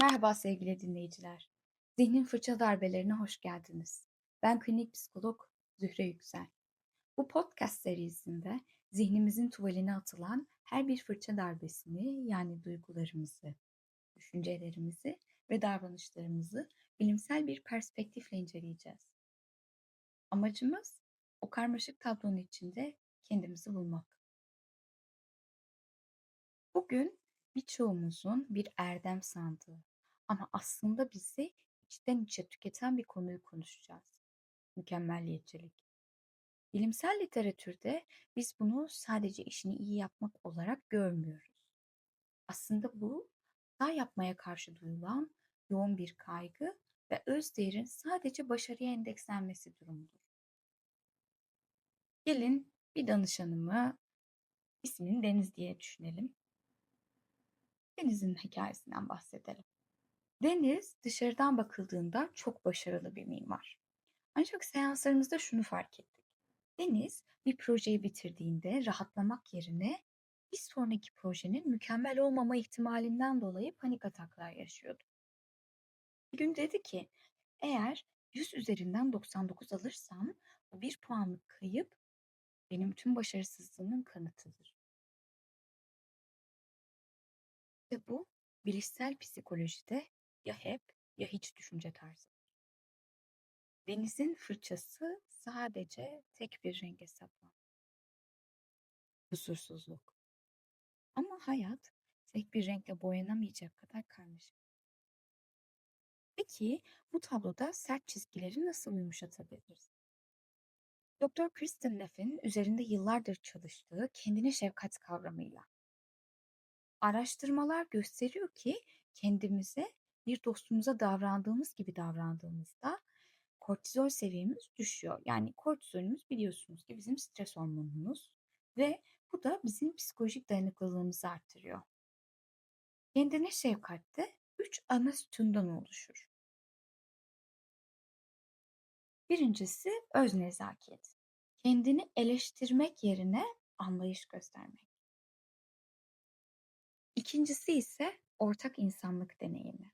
Merhaba sevgili dinleyiciler. Zihnin fırça darbelerine hoş geldiniz. Ben klinik psikolog Zühre Yüksel. Bu podcast serisinde zihnimizin tuvaline atılan her bir fırça darbesini yani duygularımızı, düşüncelerimizi ve davranışlarımızı bilimsel bir perspektifle inceleyeceğiz. Amacımız o karmaşık tablonun içinde kendimizi bulmak. Bugün birçoğumuzun bir erdem sandığı ama aslında bizi içten içe tüketen bir konuyu konuşacağız. Mükemmelliyetçilik. Bilimsel literatürde biz bunu sadece işini iyi yapmak olarak görmüyoruz. Aslında bu hata yapmaya karşı duyulan yoğun bir kaygı ve öz değerin sadece başarıya endekslenmesi durumudur. Gelin bir danışanımı ismini Deniz diye düşünelim. Deniz'in hikayesinden bahsedelim. Deniz dışarıdan bakıldığında çok başarılı bir mimar. Ancak seanslarımızda şunu fark ettik. Deniz bir projeyi bitirdiğinde rahatlamak yerine bir sonraki projenin mükemmel olmama ihtimalinden dolayı panik ataklar yaşıyordu. Bir gün dedi ki eğer 100 üzerinden 99 alırsam bu bir puanlık kayıp benim tüm başarısızlığımın kanıtıdır. Ve bu bilişsel psikolojide ya hep ya hiç düşünce tarzı. Denizin fırçası sadece tek bir renge saplandı. Kusursuzluk. Ama hayat tek bir renkle boyanamayacak kadar karmaşık. Peki bu tabloda sert çizgileri nasıl yumuşatabiliriz? Doktor Kristen Neff'in üzerinde yıllardır çalıştığı kendine şefkat kavramıyla Araştırmalar gösteriyor ki kendimize bir dostumuza davrandığımız gibi davrandığımızda kortizol seviyemiz düşüyor. Yani kortizolümüz biliyorsunuz ki bizim stres hormonumuz ve bu da bizim psikolojik dayanıklılığımızı arttırıyor. Kendine şefkatte üç ana sütundan oluşur. Birincisi öz nezaket. Kendini eleştirmek yerine anlayış göstermek. İkincisi ise ortak insanlık deneyimi.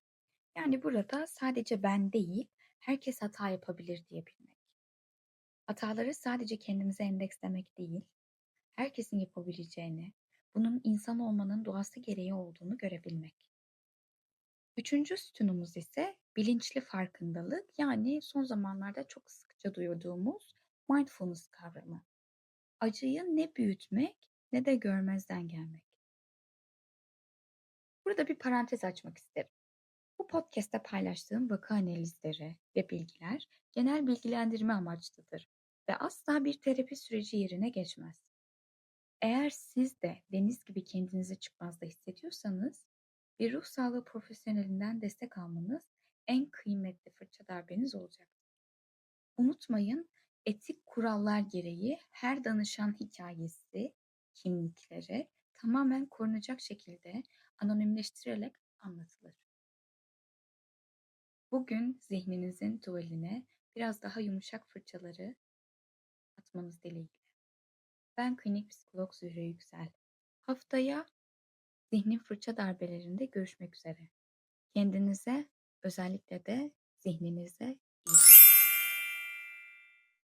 Yani burada sadece ben değil, herkes hata yapabilir diyebilmek. Hataları sadece kendimize endekslemek değil, herkesin yapabileceğini, bunun insan olmanın doğası gereği olduğunu görebilmek. Üçüncü sütunumuz ise bilinçli farkındalık yani son zamanlarda çok sıkça duyduğumuz mindfulness kavramı. Acıyı ne büyütmek ne de görmezden gelmek. Burada bir parantez açmak isterim. Podcast'te paylaştığım vaka analizleri ve bilgiler genel bilgilendirme amaçlıdır ve asla bir terapi süreci yerine geçmez. Eğer siz de deniz gibi kendinizi çıkmazda hissediyorsanız bir ruh sağlığı profesyonelinden destek almanız en kıymetli fırça darbeniz olacaktır. Unutmayın etik kurallar gereği her danışan hikayesi, kimlikleri tamamen korunacak şekilde anonimleştirerek anlatılır. Bugün zihninizin tuvaline biraz daha yumuşak fırçaları atmanız dileğiyle. Ben klinik psikolog Zühre Yüksel. Haftaya zihnin fırça darbelerinde görüşmek üzere. Kendinize özellikle de zihninize